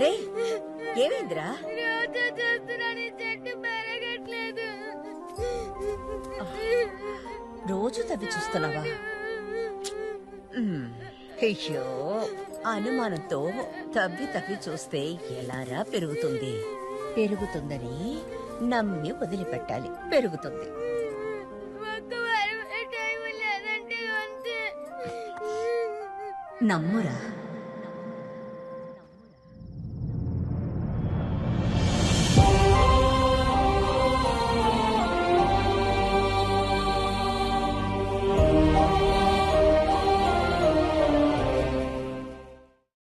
రే ఏమైందిరా? రోజు చూస్తున్నాను ఈ చెట్టు పెరగట్లేదు. రోజు తవ్వి చూస్తున్నావా? మ్మ్. అయ్యో అనుమానంతో తవ్వి తవ్వి చూస్తే ఎలారా పెరుగుతుంది? పెరుగుతుందని నమ్మి వదిలిపెట్టాలి. పెరుగుతుంది. ఒక్క వారం టైం లేదంటే అంతే. నమ్మురా?